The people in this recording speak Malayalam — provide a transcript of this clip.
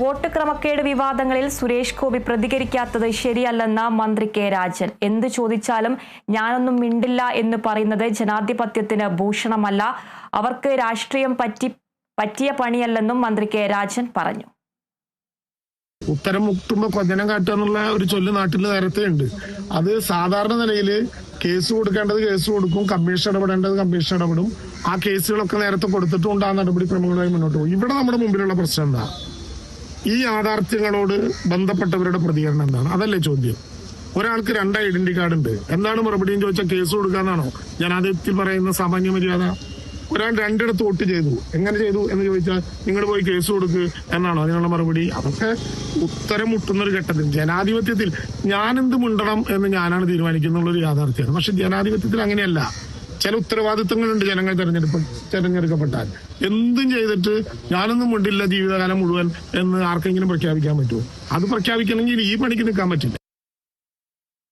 വോട്ട് ക്രമക്കേട് വിവാദങ്ങളിൽ സുരേഷ് ഗോപി പ്രതികരിക്കാത്തത് ശരിയല്ലെന്ന മന്ത്രി കെ രാജൻ. എന്ത് ചോദിച്ചാലും ഞാനൊന്നും മിണ്ടില്ല എന്ന് പറയുന്നത് ജനാധിപത്യത്തിന് ഭൂഷണമല്ല. അവർക്ക് രാഷ്ട്രീയം പറ്റി പറ്റിയ പണിയല്ലെന്നും മന്ത്രി കെ രാജൻ പറഞ്ഞു. ഉത്തരം മുട്ടുമ്പോ കൊഞ്ഞനം കാട്ടുക എന്നുള്ള ഒരു ചൊല്ല് നാട്ടിൽ നേരത്തെ ഉണ്ട് അത് സാധാരണ നിലയിൽ കേസ് കൊടുക്കേണ്ടത് കേസ് കൊടുക്കും കമ്മീഷൻ ഇടപെടേണ്ടത് കമ്മീഷൻ ഇടപെടും. ആ കേസുകളൊക്കെ നേരത്തെ കൊടുത്തിട്ടുണ്ട് ആ നടപടിക്രമങ്ങളുമായി മുന്നോട്ട് പോകും. ഇവിടെ നമ്മുടെ മുമ്പിലുള്ള പ്രശ്നം എന്താ? ഈ യാഥാർത്ഥ്യങ്ങളോട് ബന്ധപ്പെട്ടവരുടെ പ്രതികരണം എന്താണ്? അതല്ലേ ചോദ്യം. ഒരാൾക്ക് രണ്ട് ഐഡന്റി കാർഡ് ഉണ്ട്. എന്താണ് മറുപടിയും ചോദിച്ചാൽ കേസ് കൊടുക്കാന്നാണോ? ജനാധിപത്യത്തിൽ പറയുന്ന സാമാന്യ മര്യാദ. ഒരാൾ രണ്ടിടത്ത് വോട്ട് ചെയ്തു. എങ്ങനെ ചെയ്തു എന്ന് ചോദിച്ചാൽ നിങ്ങൾ പോയി കേസ് കൊടുക്ക് എന്നാണോ അതിനുള്ള മറുപടി? അതൊക്കെ ഉത്തരം മുട്ടുന്ന ഒരു ഘട്ടത്തിൽ. ജനാധിപത്യത്തിൽ ഞാനെന്ത് മുണ്ടണം എന്ന് ഞാനാണ് തീരുമാനിക്കുന്നുള്ള ഒരു യാഥാർത്ഥ്യമാണ്. പക്ഷെ ജനാധിപത്യത്തിൽ അങ്ങനെയല്ല. ചില ഉത്തരവാദിത്തങ്ങളുണ്ട് ജനങ്ങൾ തെരഞ്ഞെടുപ്പ് തെരഞ്ഞെടുക്കപ്പെട്ടാൽ. എന്തും ചെയ്തിട്ട് ഞാനൊന്നും കൊണ്ടില്ല ജീവിതകാലം മുഴുവൻ എന്ന് ആർക്കെങ്കിലും പ്രഖ്യാപിക്കാൻ പറ്റുമോ? അത് പ്രഖ്യാപിക്കണമെങ്കിൽ ഈ പണിക്ക് നിൽക്കാൻ പറ്റില്ല.